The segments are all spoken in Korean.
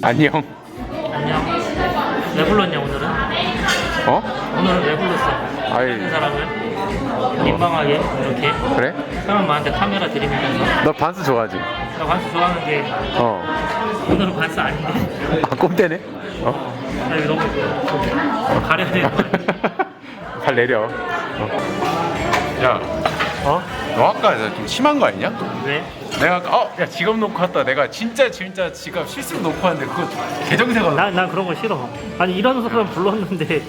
안녕. 안녕. 왜 불렀냐 오늘은? 어? 오늘은 왜 불렀어? 아이. 사람을 민망하게 이렇게 그래? 사람한테 카메라 들이밀면서 너 반스 좋아하지? 나 반스 좋아하는 게 어. 오늘은 반스 아닌데 아 꼼대네? 어? 나 이거 너무 가려야 거 발 내려. 어. 야, 어? 너 아까 좀 심한 거 아니냐? 왜? 내가 아까 어, 야 지갑 놓고 왔다. 내가 진짜 진짜 지갑 실수로 놓고 왔는데 그거 개정세가 난, 난 그런 거 싫어 아니 이런 사람 불렀는데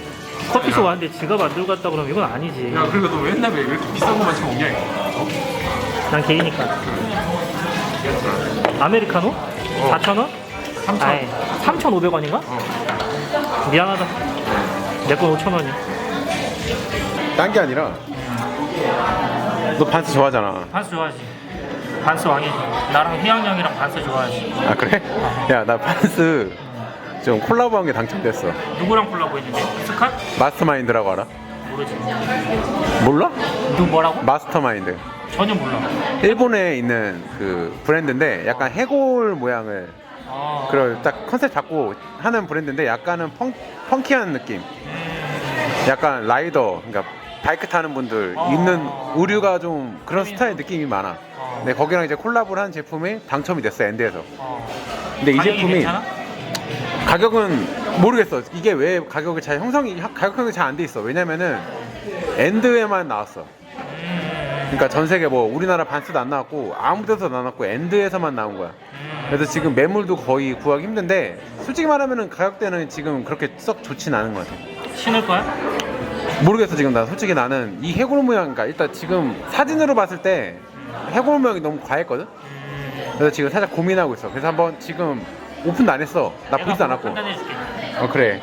커피숍 왔는데 지갑 안 들고 갔다 그러면 이건 아니지 야 그리고 너 맨날 왜 이렇게 비싼 것만 지금 먹냐 이거? 어? 난 개이니까 아메리카노? 4,000원? 3천. 아이 3,500원인가? 어. 미안하다 내 건 5,000원이야 딴 게 아니라 너 반스 좋아하잖아. 반스 좋아하지 반스 왕이지 나랑 희양 형이랑 반스 좋아하지 아 그래? 야 나 반스 좀 콜라보한 게 당첨됐어. 누구랑 콜라보 했는데? 스캇? 마스터마인드라고 알아? 모르지 몰라? 누 뭐라고? 마스터마인드. 전혀 몰라 일본에 있는 그 브랜드인데 약간 해골 모양을 아, 그런 딱 컨셉 잡고 하는 브랜드인데 약간은 펑, 펑키한 느낌. 음, 약간 라이더, 그러니까 바이크 타는 분들 어. 있는 의류가 좀 그런 스타일 느낌이 많아. 어. 근데 거기랑 이제 콜라보를 한 제품이 당첨이 됐어 엔드에서. 어. 근데 이 제품이 괜찮아? 가격은 모르겠어. 이게 왜 가격이 잘 형성이 가격 형성이 잘 안 돼 있어. 왜냐면은 엔드에만 나왔어. 음, 그러니까 전 세계 뭐 우리나라 반스도 안 나왔고 아무 데서 안 나왔고 엔드에서만 나온 거야. 음. 그래서 지금 매물도 거의 구하기 힘든데 솔직히 말하면은 가격대는 지금 그렇게 썩 좋진 않은 것 같아. 신을 거야? 모르겠어 지금 나 솔직히 나는 이 해골 모양 그러니까 일단 지금 사진으로 봤을 때 해골 모양이 너무 과했거든. 음, 그래서 지금 살짝 고민하고 있어. 그래서 한번 지금 오픈도 안 했어. 나 보지도 않았고. 판단해줄게 어 그래.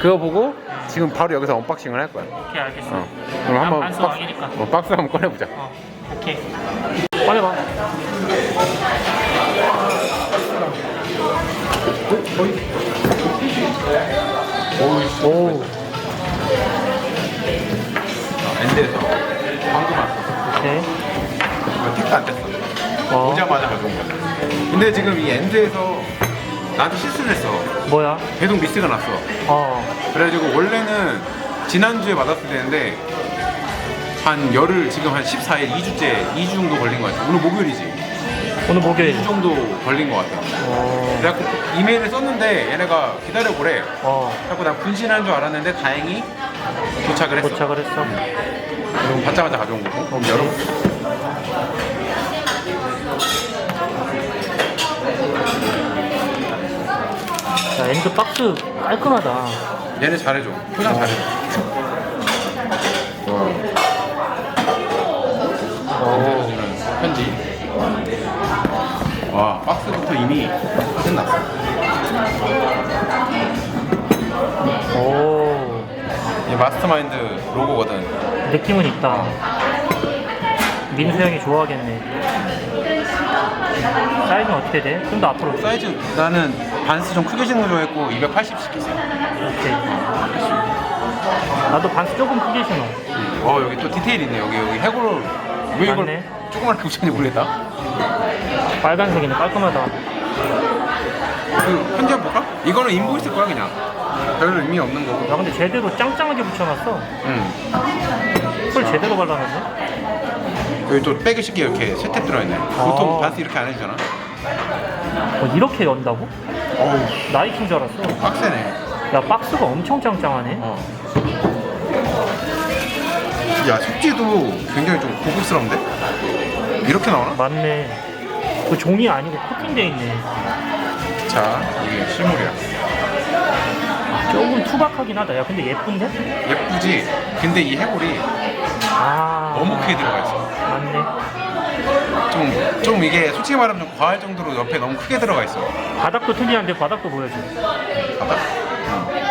그거 보고 지금 바로 여기서 언박싱을 할 거야. 오케이 알겠어 어. 그럼 난 한번 박스, 왕이니까 어, 박스 한번 꺼내보자. 어, 오케이 꺼내봐 오 엔드에서 방금 왔어. 오케이 이거 택도 안 됐어. 어 오자마자 가져온 거야. 근데 지금 이 엔드에서 나한테 실수를 했어. 뭐야? 배송 미스가 났어. 어 그래가지고 원래는 지난주에 받았어야 되는데 한 열흘 지금 한 14일 2주째 2주 정도 걸린 것 같아. 오늘 목요일이지. 오늘 목요일 2주 정도 걸린 것 같아. 어, 그래갖고 이메일을 썼는데 얘네가 기다려보래. 어 자꾸 나 분신한 줄 알았는데 다행히 도착을 했어. 도착을 했어 그럼 받자마자 가져온 거고. 그럼. 열어. 야 엔드 박스 깔끔하다 얘네 잘해줘. 포장 잘해줘. 오 지금 편지. 와 박스부터 이미 끝났어. 마스터마인드 로고거든. 느낌은 있다 민수 형이 좋아하겠네 사이즈는 어떻게 돼? 좀 더 앞으로 사이즈 나는 반스 좀 크게 신는 거 좋아했고 280 시켰어. 오케이 나도 반스 조금 크게 신어 어 여기 또 디테일 있네 여기 여기 해골 왜 이걸 맞네. 조그맣게 붙였는지 모르겠다. 빨간색이네 깔끔하다 그 편지 한번 볼까? 이거는 인보이스 거야 그냥. 별 의미 없는 거고. 야 근데 제대로 짱짱하게 붙여놨어 응. 풀 제대로 발라놨네 여기 또 백을 씻게 이렇게 세탭 들어있네. 보통 아. 반스 이렇게 안 해주잖아. 어, 이렇게 연다고? 어우 나이키인 줄 알았어 빡세네. 야 박스가 엄청 짱짱하네 어. 야 속지도 굉장히 좀 고급스러운데? 이렇게 나오나? 맞네 그 종이 아니고 코팅돼 있네 자 이게 실물이야. 조금 투박하긴 하다 야 근데 예쁜데? 예쁘지? 근데 이 해골이 아 너무 크게 들어가 있어. 맞네 좀, 좀 이게 솔직히 말하면 좀 과할 정도로 옆에 너무 크게 들어가 있어. 바닥도 특이한데 바닥도 보여줘 바닥?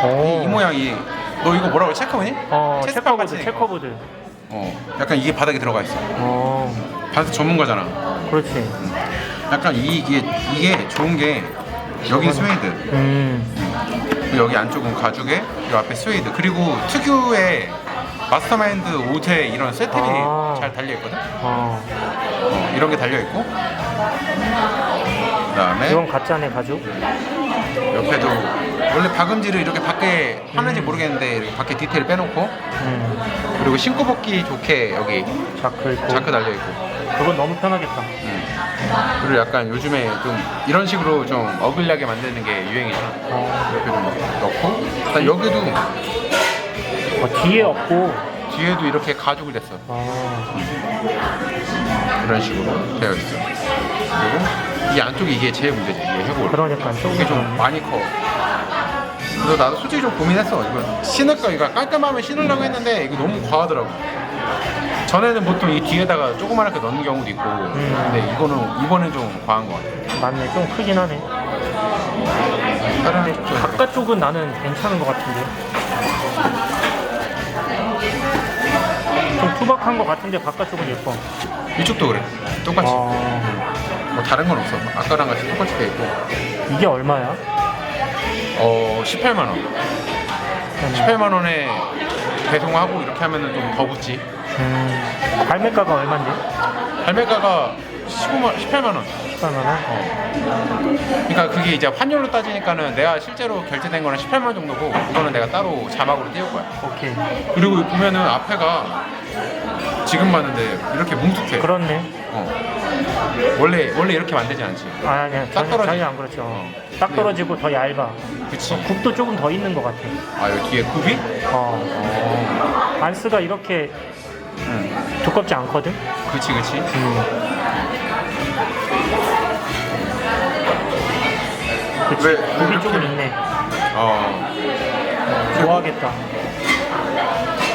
어. 이, 이 모양이 너 이거 뭐라고 체크무늬? 어 체스판 체커보드 같이 체커보드 어 약간 이게 바닥에 들어가 있어. 어 반스 전문가잖아. 그렇지 약간 이, 이게 이게 좋은 게 여기 스웨이드, 음 여기 안쪽은 가죽에 이 앞에 스웨이드 그리고 특유의 마스터마인드 옷에 이런 세탭이 아. 잘 달려 있거든. 어. 이런 게 달려 있고 그다음에 이건 가짜네 가죽. 옆에도 원래 박음질을 이렇게 밖에 하는지 모르겠는데 이렇게 밖에 디테일 빼놓고 음. 그리고 신고 벗기 좋게 여기 자크 있고. 자크 달려 있고 그건 너무 편하겠다. 음. 그리고 약간 요즘에 좀 이런 식으로 좀 어글리하게 만드는 게 유행이잖아 어. 이렇게 좀 넣고. 일단 여기도 어, 뒤에 없고. 뒤에도 이렇게 가죽을 냈어 어. 이런 식으로 되어 있어 그리고 이 안쪽이 이게 제일 문제지 이게 해골. 그러니까 이게 조금 좀 많이 커. 그래서 나도 솔직히 좀 고민했어. 이거 신을까? 이거 깔끔하면 신으려고 했는데 이거 너무 과하더라고 전에는 보통 이 뒤에다가 조그맣게 넣는 경우도 있고 근데 이거는 이번엔 좀 과한 것 같아 맞네. 좀 크긴 하네. 다른 좀 바깥쪽은 나는 괜찮은 것 같은데. 좀 투박한 것 같은데 바깥쪽은 예뻐. 이쪽도 그래 똑같이 어. 뭐 다른 건 없어 아까랑 같이 똑같이 돼 있고 이게 얼마야? 어 18만 원 18만 원에 배송하고 이렇게 하면은 좀 더 붙지 음. 발매가가 얼마인데? 발매가가 15만 18만 원 18만 원? 그러니까 그게 이제 환율로 따지니까는 내가 실제로 결제된 거는 18만 원 정도고 이거는 내가 따로 자막으로 띄울 거야. 오케이. 그리고 보면은 앞에가 지금 봤는데 이렇게 뭉툭해. 그렇네. 어. 원래 원래 이렇게 만들지 않지. 아, 아니야. 딱 전혀, 떨어지- 전혀 안 그렇죠. 어. 딱 떨어지고 더 얇아. 그치. 굽도 조금 더 있는 것 같아. 아 여기 뒤에 굽이? 어. 어. 안스가 이렇게 응. 두껍지 않거든? 그치 그치. 음. 그치. 왜 이렇게- 조금 있네. 어. 좋아하겠다.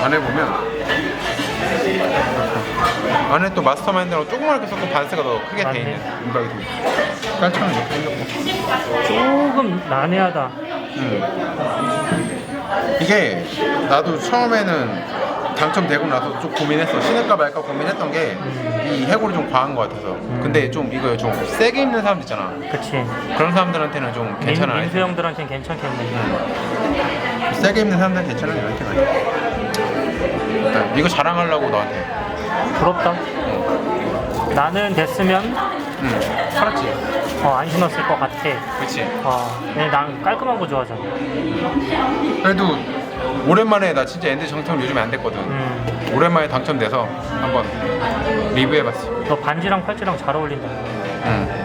안에 보면 안에 또 마스터마인드랑 조그맣게 섞은 반스가 더 크게 맞네. 돼 있는 음각이 좀 있어. 깔창은 이렇게 생겼고. 조금 난해하다. 음. 이게 나도 처음에는 당첨되고 나서 좀 고민했어 신을까 말까 고민했던 게 이 해골이 좀 과한 것 같아서 근데 좀 이거 좀 세게 입는 사람들 있잖아 그치. 그런 사람들한테는 좀 아이템 민수 형들한테는 괜찮겠네. 세게 입는 사람들은 괜찮은 아이템 아니야 일단 이거 자랑하려고 너한테 부럽다. 나는 됐으면 응 팔았지 어, 안 신었을 것 같아. 그치 어, 근데 난 깔끔한 거 좋아하잖아. 그래도 오랜만에 나 진짜 엔드 정통을 요즘에 안 됐거든 음, 오랜만에 당첨돼서 한번 리뷰해봤어 너 반지랑 팔찌랑 잘 어울린다. 응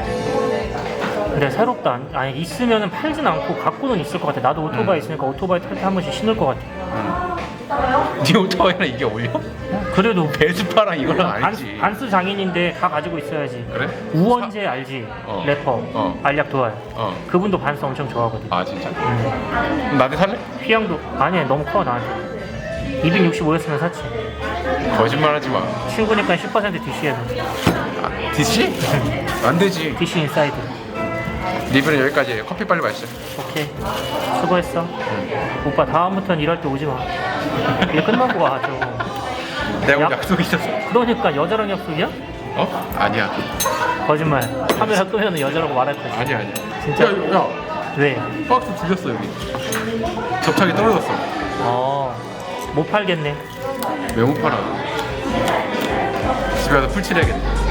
근데 새롭다. 아니 있으면은 팔진 않고 갖고는 있을 것 같아. 나도 오토바이 음. 있으니까 오토바이 탈 때 한 번씩 신을 것 같아. 네 오토바이랑 이게 어울려? 어, 그래도 베스파랑 이거랑 알지 안, 안스 장인인데 다 가지고 있어야지. 그래? 우원재 알지? 어. 래퍼. 어. 알약 도알. 어. 그분도 반스 엄청 좋아하거든. 아 진짜? 음. 그럼 나한테 살래? 휘양도 아니 너무 커 나한테. 265였으면 샀지. 거짓말하지 마. 친구니까 10% DC에서. 아, DC? 안 되지. DC 인사이드. 리뷰는 여기까지예요. 커피 빨리 마시죠. 오케이. 수고했어. 오빠 다음부터는 일할 때 오지 마. 일 끝나고 와 좀. 내가 오늘 야. 약속이 있었어. 그러니까 여자랑 약속이야? 어? 아니야. 거짓말. 카메라 끄면 여자라고 말할 거지. 아니야 아니야. 진짜? 야, 야, 왜? 박스 들렸어 여기. 접착이 떨어졌어. 어. 못 팔겠네. 왜 못 팔아? 집에 가서 풀칠해야겠네.